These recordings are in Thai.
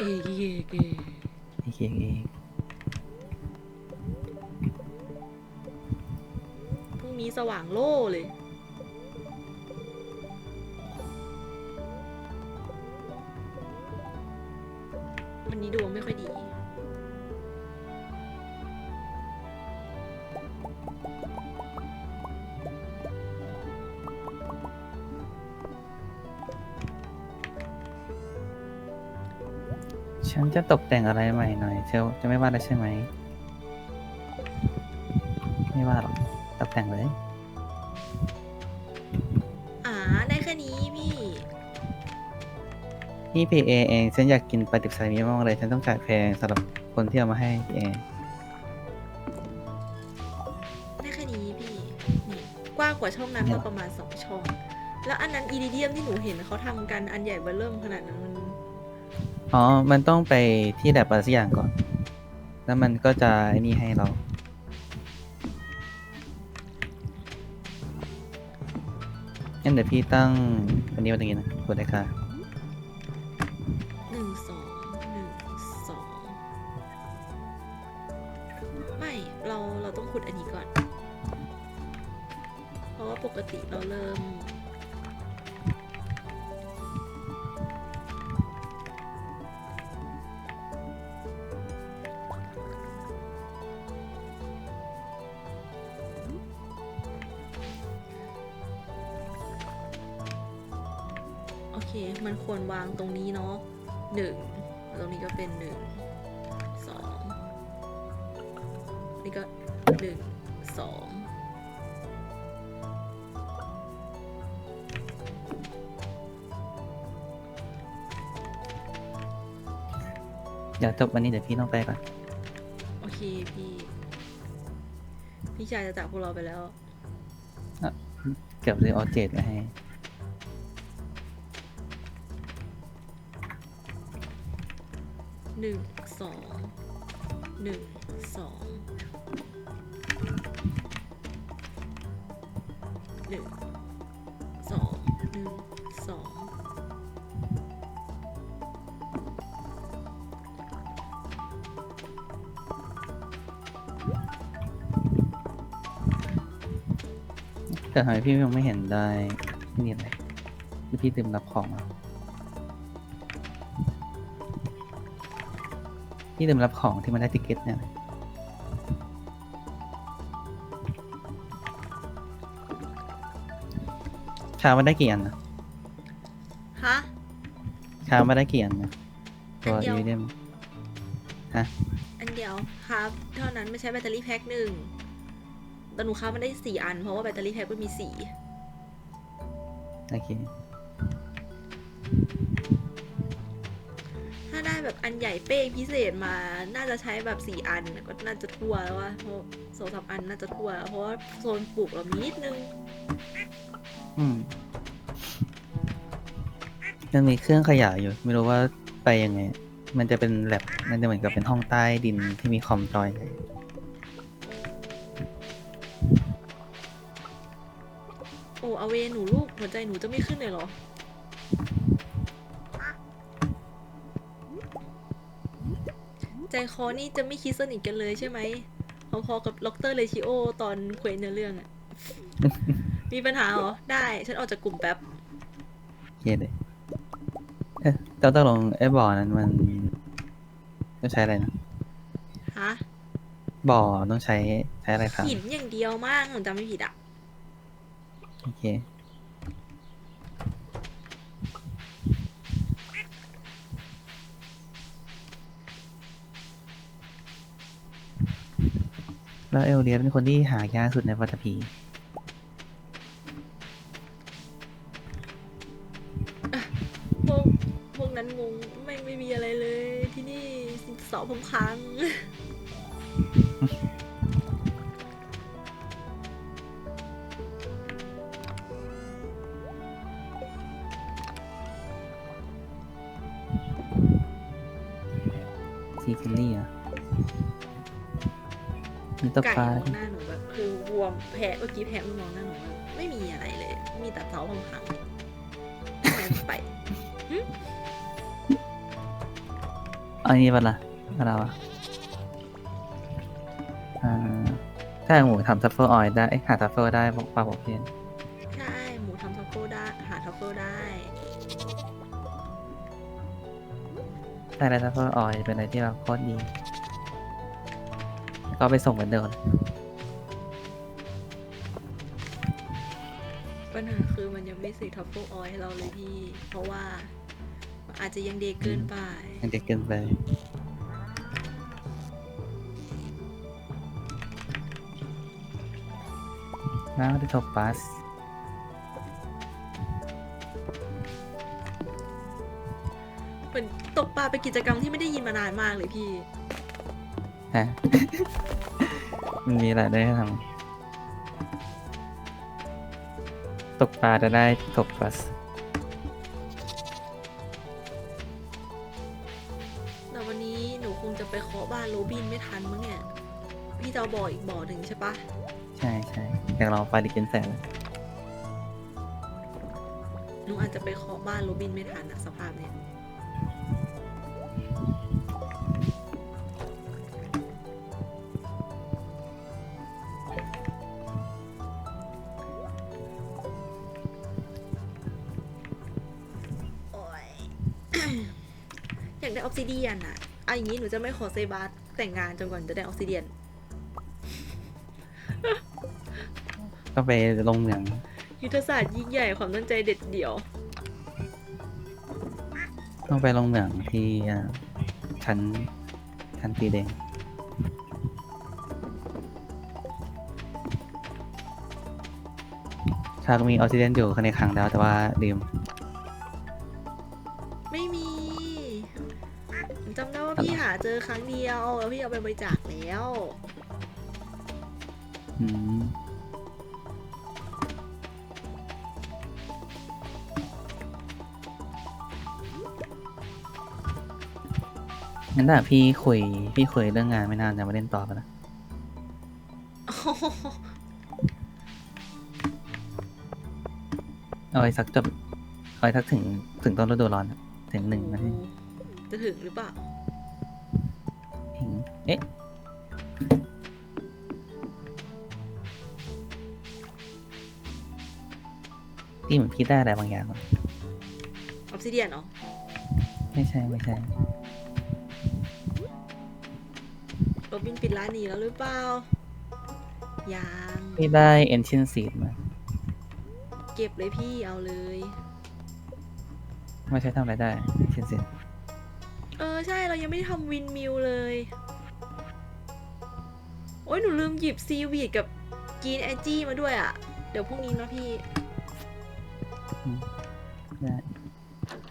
เอกเอกเอกไอเคียงเองพรุ่งนี้สว่างโล่เลย ฉันจะตกแต่งอะไรใหม่หน่อยเชลจะไม่ว่าแล้วใช่ไหม ไม่ว่าหรอก ตกแต่งเลย อ่าได้แค่นี้พี่พี่พีเอเอง ฉันอยากกินปลาดิบซาซิมิมากเลย ฉันต้องจ่ายแพงสำหรับคนที่เอามาให้พี่เอได้แค่นี้พี่นี่กว้างกว่าช่องนั้นเนี่มายประมาณสองช่อง แล้วอันนั้นอีริเดียมที่หนูเห็นเขาทำกันอันใหญ่เบอร์เริ่มขนาดนั้นมัน อ๋อ มันต้องไปที่แลบอะไรสักอย่างก่อน แล้วมันก็จะไอ้นี่ให้เรา งั้นเดี๋ยวพี่ตั้งวันนี้วันนี้นะกดได้ค่ะ หนึ่งสองหนึ่งสองไม่เราเราต้องขุดอันนี้ก่อน เพราะว่าปกติเราเริ่ม เนาะหนึ่งแล้วตรงนี้ก็เป็นหนึ่งสองนี่ก็หนึ่งสองเดี๋ยวจบวันนี้เดี๋ยวพี่ต้องไปก่อน โอเคพี่ พี่ชายจะจากพวกเราไปแล้ว เกือบเลยออเจดมาให้ หนึ่งสองหนึ่งสองหนึ่งสองหนึ่งสองแต่ทำไมพี่ยังไม่เห็นได้นี่เลยหรือพี่ลืมรับของอะ พี่ลืมรับของที่มันได้ติเก็ตเนี่ยชามาได้กี่อันนะฮะชามาได้กี่อันนะตัวอันเดียวอีเดมอันเดียวครับ เท่านั้นไม่ใช้แบตเตอรี่แพ็คหนึ่งแต่หนูค้ามันได้สี่อัน เพราะว่าแบตเตอรี่แพ็คมันมีสี่โอเค ถ้าได้แบบอันใหญ่เป้งพิเศษมา น่าจะใช้แบบสี่อันก็น่าจะทั่วแล้วว่าเพราะโซนสามอันน่าจะทั่วแล้วเพราะว่าโซนปลูกเรามีนิดนึง อืมยังมีเครื่องขยายอยู่ ไม่รู้ว่าไปยังไง มันจะเป็นแลบมันจะเหมือนกับเป็นห้องใต้ดินที่มีคอมจอยเลยโอ้เอาเวหนูลูกหัวใจหนูจะไม่ขึ้นเลยเหรอ ใจคอนี่จะไม่คิดสนิทกันเลยใช่ไหมพอๆกับล็อกเตอร์เลชิโอตอนเควสเนื้อเรื่องอะมีปัญหาเหรอ ได้ ฉันออกจากกลุ่มแป๊บโอเคเลยเอ๊ะเจ้าตกลงไอ้บ่อนั้นมันต้องใช้อะไรนะ ฮะ บ่อต้องใช้ใช้อะไรครับหินอย่างเดียวมากหนูจำไม่ผิดอะโอเค แล้วเอลเลียเป็นคนที่หายากสุดในวัตตภีพวกพวกนั้นงงไม่ไม่มีอะไรเลยที่นี่สิสอบผมค้าง ไก่ปลามองหน้าหนูแบบคือบวมแผลเมื่อกี้แผลมันมองหน้าหนูแบบไม่มีอะไรเลย มีแต่เสาพังพังๆไปไปอันนี้ปะล่ะอะไรวะอ่าถ้าหมูทำทัฟเฟิลออยล์ได้เอ้ยหาทัฟเฟิลได้บอกปากบอกเพียนใช่หมูทำทัฟเฟิลได้หาทัฟเฟิลได้ถ้าได้ทัฟเฟิลออยล์เป็นอะไรที่แบบโคตรดีแล้ว ก็ไปส่งเหมือนเดิมปัญหาคือมันยังไม่ใส่ทัฟเฟิลออยล์ให้เราเลยพี่ เพราะว่ามันอาจจะยังเด็กเกินไปมันจะเกินไปน้าวดิโทปัสเป็นตกปลาเป็นกิจกรรมที่ไม่ได้ยินมานานมากเลยพี่ ฮะมันมีอะไรได้ให้ทำตกปลาจะได้โทปัสแต่วันนี้หนูคงจะไปเคาะบ้านโรบินไม่ทันมั้งเนี่ย พี่จะเอาบ่ออีกบ่อหนึ่งใช่ปะใช่ใช่อยากลองปลาดิกินแสนหนูอาจจะไปเคาะบ้านโรบินไม่ทันอะสภาพเนี่ย อยากได้ออกซิเดียนอะเอาอย่างนี้หนูจะไม่ขอเซบาสแต่งงานจนกว่าจะได้ออกซิเดียนก็ไปลงเหมืองยุทธศาสตร์ยิ่งใหญ่ความตั้งใจเด็ดเดี่ยว ต้องไปลงเหมืองที่อ่าชั้นชั้นสีแดงชาก็มีออกซิเดนอยู่ข้างในคลังแล้วแต่ว่าลืมไม่ ครั้งเดียวแล้วพี่เอาไปบริจาคแล้วอืมงั้นถ้าพี่คุยพี่คุยเรื่องงานไม่นานจะมาเล่นต่อกันนะเอาไว้สักจบเอาไว้สักถึงถึงต้นฤดูร้อนอะถึงหนึ่งนาทีจะถึงหรือเปล่าถึง เอ๊ะที่เหมือนพี่ได้อะไรบางอย่างวะออฟซิเดียนเหรอไม่ใช่ไม่ใช่โรบินปิดร้านหนี้แล้วหรือเปล่า ยังพี่ได้ ancient seed มาเก็บเลยพี่เอาเลย ไม่ใช่ทำอะไรได้ ancient seed เออ ใช่เรายังไม่ได้ทำวินมิลเลย โอ้ยหนูลืมหยิบซีวีดกับกีนแอจี้มาด้วยอะ่ะ เดี๋ยวพรุ่งนี้เนาะพี่ ได้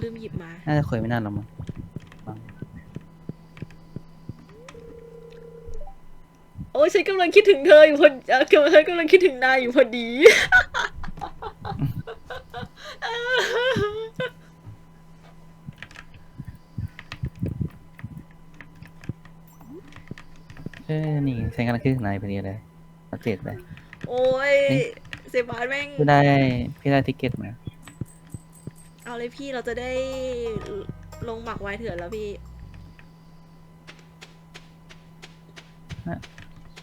ลืมหยิบมา น่าจะคุยไม่นานหรอกมั้งโอ้ยฉันกำลังคิดถึงเธออยู่พอเออกำลังฉันกำลังคิดถึงนายอยู่พอดี เอ อนี่ฉันกำลังคิดถึงนายพอดีเลยอัปเดตไปโอ้ยเอ๊ะเซบาสแม่ง พี่ได้พี่ได้ทิเก็ตมา เอาเลยพี่เราจะได้ลงหมักไว้เถื่อนแล้วพี่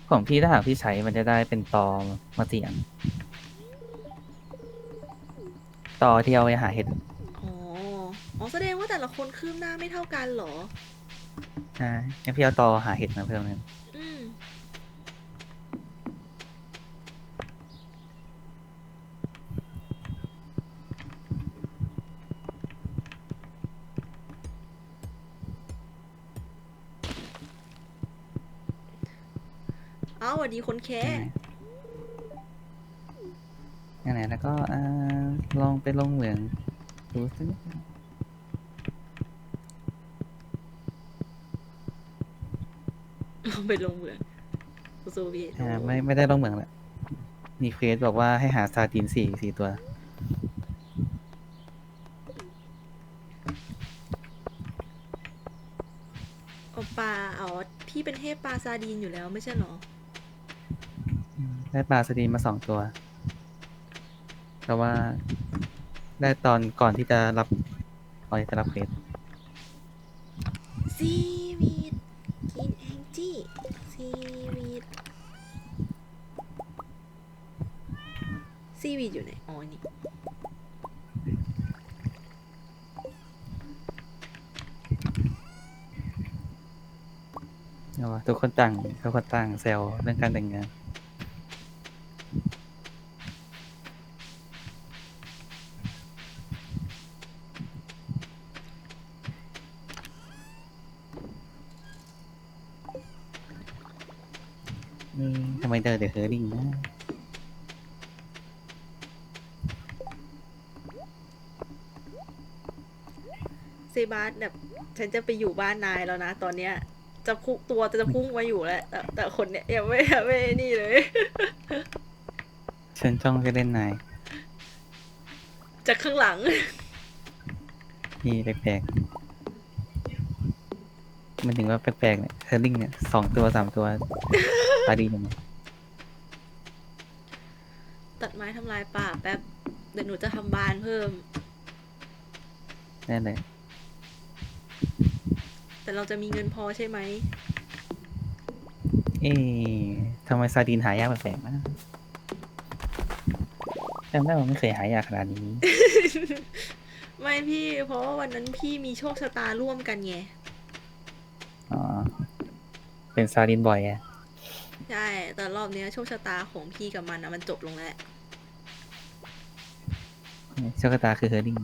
ของพี่ถ้าหากพี่ใช้มันจะได้เป็นตอมาเสียงตอที่เอาไว้หาเห็ดอ๋อ อ๋อแสดงว่าแต่ละคนคืบหน้าไม่เท่ากันเหรอ ใช่งั้นพี่เอาตอหาเห็ดมาเพิ่มนึง อืม เอาส วัสดีคนแค่นั่นแหละแล้วก็อ่าลองไปลงเหมืองดูสิไปลงเมืองสู้ๆพี่อ่าไม่ไม่ได้ลงเหมืองแหละมีเควสบอกว่าให้หาซาตินสี่สี่ตัว เอาปลาอ๋อพี่เป็นเทพปลาซาดีนอยู่แล้วไม่ใช่เหรอ ได้ปลาสตีมาสองตัวเพราะว่าได้ตอนก่อนที่จะรับก่อนจะรับเควสซีวีดกินแองจี้ซีวีดซีวีดอยู่ไหนอ๋อนี่เอาวะทุกคนต่างทุกคนต่างเซวเรื่องการแต่งงาน อืมทำไมเดินเดี๋ยวเฮอริ่งนะเซบาสแบบฉันจะไปอยู่บ้านนายแล้วนะ ตอนเนี้ย จะพุ่งตัวจะพุ่งมาอยู่แล้ว แต่แต่คนเนี้ยยังไม่ไม่นี่เลย ฉันจ้องจะเล่นนายจากข้างหลัง นี่แปลกๆ มันถึงว่าแปลกๆเนี่ยเฮอริ่งเนี่ยสองตัวสามตัวตาดีจังเลยตัดไม้ทำลายป่าแป๊บเดี๋ยวหนูจะทำบ้านเพิ่ม แน่เลยแต่เราจะมีเงินพอใช่ไหม เอ๊ะทำไมซาดีนหายากแปลกๆนะจำได้ว่าไม่เคยหายากขนาดนี้ ไม่พี่ เพราะว่าวันนั้นพี่มีโชคชะตาร่วมกันไงอ๋อ เป็นซาดินบ่อยอะใช่ แต่รอบเนี้ยโชคชะตาของพี่กับมันนะมันจบลงแล้วแหละโชคชะตาคือเฮอริ่ง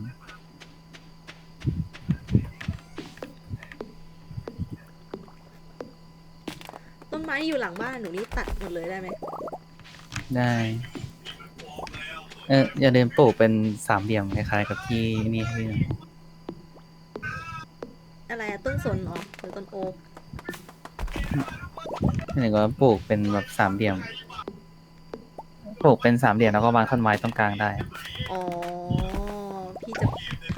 ต้นไม้ที่อยู่หลังบ้านหนูนี่ตัดหมดเลยได้ไหมได้ เอออย่าเดินปลูกเป็นสามเหลี่ยมคล้ายๆกับที่นี่ให้ด้วยอะไรอะต้นสนเหรอหรือต้นโอ๊ก หนึ่งก็ปลูกเป็นแบบสามเหลี่ยม ปลูกเป็นสามเหลี่ยมแล้วก็วางต้นไม้ตรงกลางได้อ๋อ พี่จะท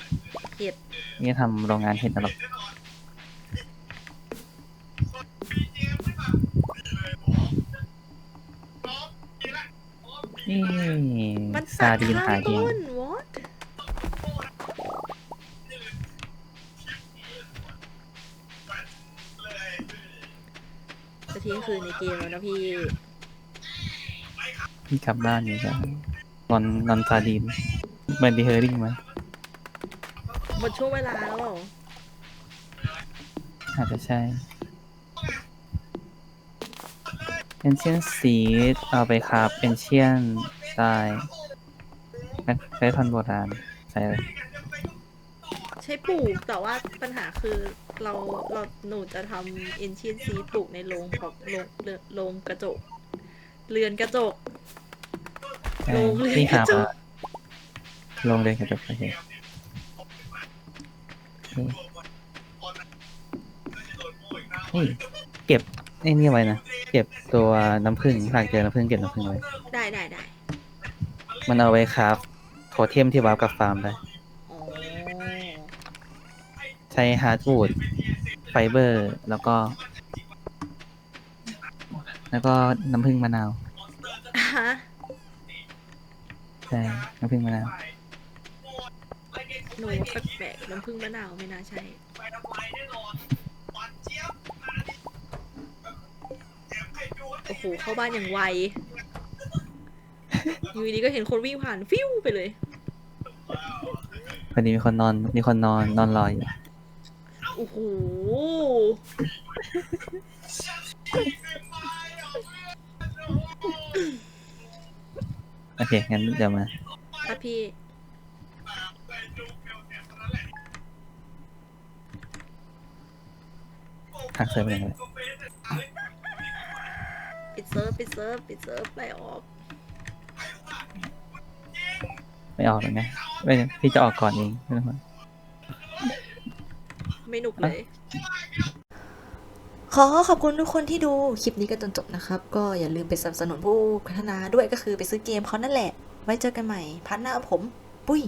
ำเห็ด นี่ทำโรงงานเห็ดนรกนี่มันซาตัดดีนข้าหางเองต้น เที่ยงคืนในเกมแล้วนะพี่ พี่กลับบ้านอยู่จ้ะนอนนอนซาดีนเหมือนดีเฮอริ่งไหมหมดช่วงเวลาแล้วเหรออาจจะใช่ Ancient Seed เอาไปคราบ Ancient ได้ใช้พันธุ์โบราณใช่เลย ใช้ปลูกแต่ว่าปัญหาคือเราเราหนูจะทำเอนชินซีปลูกในโรงของโรงเรือนโรงกระจก เรือนกระจกใช่โรงเรือนพี่หากระจกว่าลงเลยกระจกโอเคนี่นี่เก็บไอ้นี่ไว้นะ เก็บตัวน้ำผึ้งหากเจอน้ำผึ้งเก็บน้ำผึ้งไว้ ได้ได้ได้มันเอาไว้คราฟโทเทมที่วาร์ปกับฟาร์มได้อ๋อ ใช้ฮาร์ดวูดไฟเบอร์ แล้วก็ แล้วก็น้ำผึ้งมะนาวฮะใช่น้ำผึ้งมะนาวหนูว่าแปลกๆน้ำผึ้งมะนาวไม่น่าใช่ โอ้โห เข้าบ้านอย่างไว อยู่ดีก็เห็นคนวิ่งผ่านฟิวไปเลย พอดีมีคนนอนมีคนนอนนอนรออยู่โอ้โหโอเค งั้นเดี๋ยวมา ครับพี่ทักเซิร์ฟไปเลยปิดเซิร์ฟปิดเซิร์ฟปิดเซิร์ฟไล่ออก ไม่ออกเลยนะไม่พี่จะออกก่อนเองไม่ต้องห่วง ไม่หนุกเลย ขอขอบคุณทุกคนที่ดูคลิปนี้กันจนจบนะครับ ก็อย่าลืมไปสนับสนุนผู้พัฒนาด้วยก็คือไปซื้อเกมเขานั่นแหละ ไว้เจอกันใหม่พัฒนาผม ปุ้ย